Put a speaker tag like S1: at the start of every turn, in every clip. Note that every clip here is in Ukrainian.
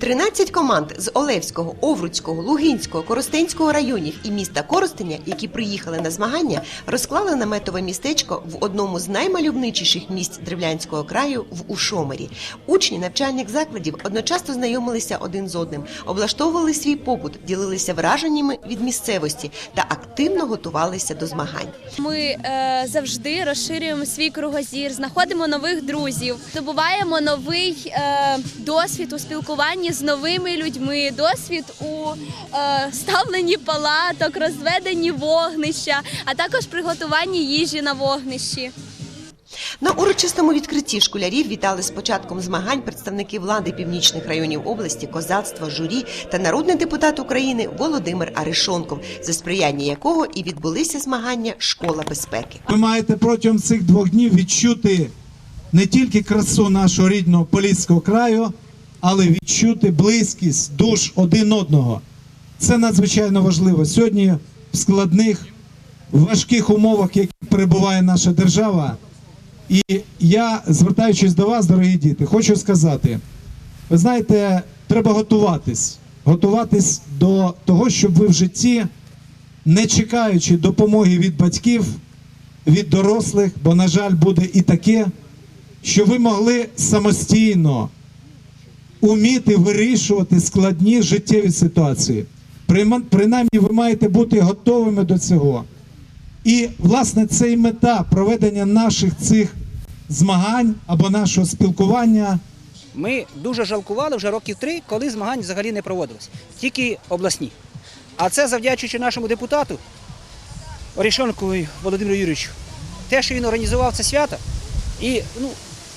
S1: 13 команд з Олевського, Овруцького, Лугинського, Коростенського районів і міста Коростеня, які приїхали на змагання, розклали наметове містечко в одному з наймальовничіших місць Древлянського краю в Ушомері. Учні навчальних закладів одночасно знайомилися один з одним, облаштовували свій побут, ділилися враженнями від місцевості та активно готувалися до змагань.
S2: Ми е, завжди розширюємо свій кругозір, знаходимо нових друзів, здобуваємо новий е, досвід у спілкуванні з новими людьми, досвід у е, ставленні палаток, розведенні вогнища, а також приготуванні їжі на вогнищі.
S1: На урочистому відкритті школярів вітали з початком змагань представники влади північних районів області, козацтва, журі та народний депутат України Володимир Аришонков, за сприяння якого і відбулися змагання Школа безпеки.
S3: Ви маєте протягом цих двох днів відчути не тільки красу нашого рідного Поліського краю, але відчути близькість душ один одного. Це надзвичайно важливо. Сьогодні в складних, важких умовах, яких перебуває наша держава. І я, звертаючись до вас, дорогі діти, хочу сказати: ви знаєте, треба готуватись, готуватись до того, щоб ви в житті, не чекаючи допомоги від батьків, від дорослих, бо, на жаль, буде і таке, що ви могли самостійно уміти вирішувати складні життєві ситуації. Принаймні, ви маєте бути готовими до цього. І, власне, це і мета проведення наших цих змагань або нашого спілкування.
S4: Ми дуже жалкували вже років три, коли змагань взагалі не проводились, тільки обласні. А це завдячуючи нашому депутату Орішонку Володимиру Юрійовичу. Те, що він організував це свято. І ну,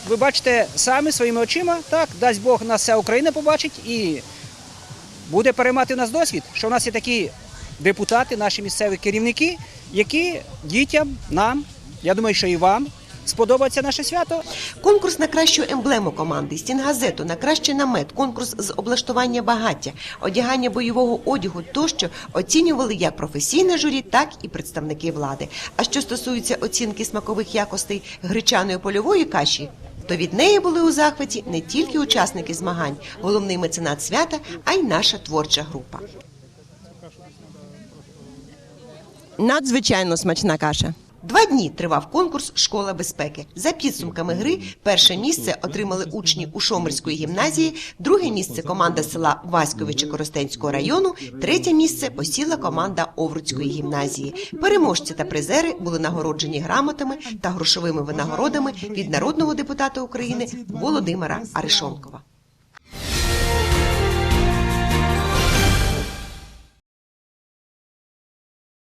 S4: ви бачите самі своїми очима, так, дасть Бог нас вся Україна побачить і буде переймати нас досвід, що в нас є такі депутати, наші місцеві керівники, які дітям, нам, я думаю, що і вам сподобається наше свято.
S1: Конкурс на кращу емблему команди, стінгазету, на кращий намет, конкурс з облаштування багаття, одягання бойового одягу тощо оцінювали як професійне журі, так і представники влади. А що стосується оцінки смакових якостей гречаної польової каші. То від неї були у захваті не тільки учасники змагань, головний меценат свята, а й наша творча група. Надзвичайно смачна каша. Два дні тривав конкурс Школа безпеки. За підсумками гри перше місце отримали учні Ушомирської гімназії, друге місце команда села Васьковича Коростенського району, третє місце посіла команда Овруцької гімназії. Переможці та призери були нагороджені грамотами та грошовими винагородами від народного депутата України Володимира Аришонкова.